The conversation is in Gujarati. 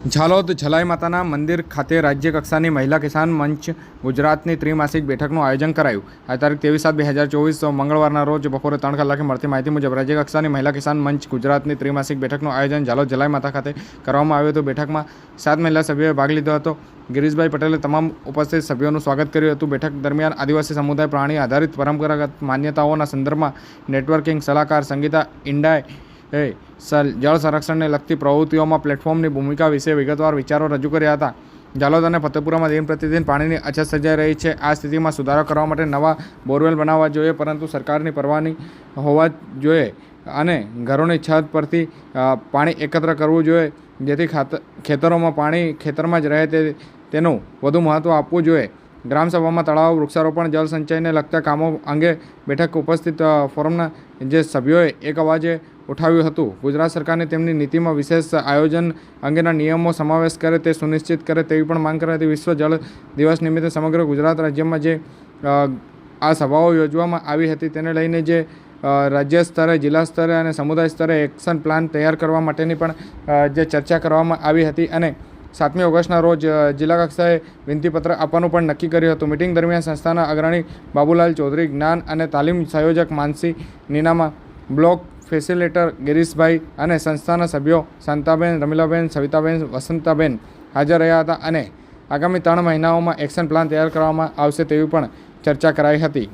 ઝાલોદ છલાઈ માતાના મંદિર ખાતે રાજ્ય કક્ષાની મહિલા કિસાન મંચ ગુજરાતની ત્રિમાસિક બેઠકનું આયોજન કરાયું. આ તારીખ ત્રેવીસ સાત બે હજાર ચોવીસ મંગળવારના રોજ બપોરે ત્રણ કલાકે મળતી માહિતી મુજબ રાજ્ય કક્ષાની મહિલા કિસાન મંચ ગુજરાતની ત્રિમાસિક બેઠકનું આયોજન ઝાલોદ જલાઈ માતા ખાતે કરવામાં આવ્યું હતું. બેઠકમાં સાત મહિલા સભ્યોએ ભાગ લીધો હતો. ગિરીશભાઈ પટેલે તમામ ઉપસ્થિત સભ્યોનું સ્વાગત કર્યું હતું. બેઠક દરમિયાન આદિવાસી સમુદાય પ્રાણી આધારિત પરંપરાગત માન્યતાઓના સંદર્ભમાં નેટવર્કિંગ સલાહકાર સંગીતા ઇન્ડાએ જળ સંરક્ષણને લગતી પ્રવૃત્તિઓમાં પ્લેટફોર્મની ભૂમિકા વિશે વિગતવાર વિચારો રજૂ કર્યા હતા. જાલોદ અને ફતેપુરામાં દિન પ્રતિદિન પાણીની અછત સર્જાઈ રહી છે. આ સ્થિતિમાં સુધારો કરવા માટે નવા બોરવેલ બનાવવા જોઈએ, પરંતુ સરકારની પરવાની હોવા જોઈએ અને ઘરોની છત પરથી પાણી એકત્ર કરવું જોઈએ, જેથી ખાત, ખેતરોમાં પાણી ખેતરમાં જ રહે તે, તેનું વધુ મહત્ત્વ આપવું જોઈએ. ગ્રામસભામાં તળાવ, વૃક્ષારોપણ જળસંચયને લગતા કામો અંગે બેઠક ઉપસ્થિત ફોરમના જે સભ્યોએ એક અવાજે ઉઠાવ્યું હતું. ગુજરાત સરકારને તેમની નીતિમાં વિશેષ આયોજન અંગેના નિયમો સમાવેશ કરે તે સુનિશ્ચિત કરે તેવી પણ માંગ કરી હતી વિશ્વ જળ દિવસ નિમિત્તે સમગ્ર ગુજરાત રાજ્યમાં જે આ સભાઓ યોજવામાં આવી હતી તેને લઈને જે રાજ્ય સ્તરે, જિલ્લા સ્તરે અને સમુદાય સ્તરે એક્શન પ્લાન તૈયાર કરવા માટેની પણ જે ચર્ચા કરવામાં આવી હતી અને સાતમી ઓગસ્ટના રોજ જિલ્લા કક્ષાએ વિનંતીપત્ર આપવાનું પણ નક્કી કર્યું હતું. મિટિંગ દરમિયાન સંસ્થાના અગ્રણી બાબુલાલ ચૌધરી, જ્ઞાન અને તાલીમ સંયોજક માનસી નીનામા, બ્લોક ફેસિલેટર ગિરીશભાઈ અને સંસ્થાના સભ્યો શાંતાબેન, રમીલાબેન, સવિતાબેન, વસંતાબેન હાજર રહ્યા હતા અને આગામી ત્રણ મહિનાઓમાં એક્શન પ્લાન તૈયાર કરવામાં આવશે તેવી પણ ચર્ચા કરાઈ હતી.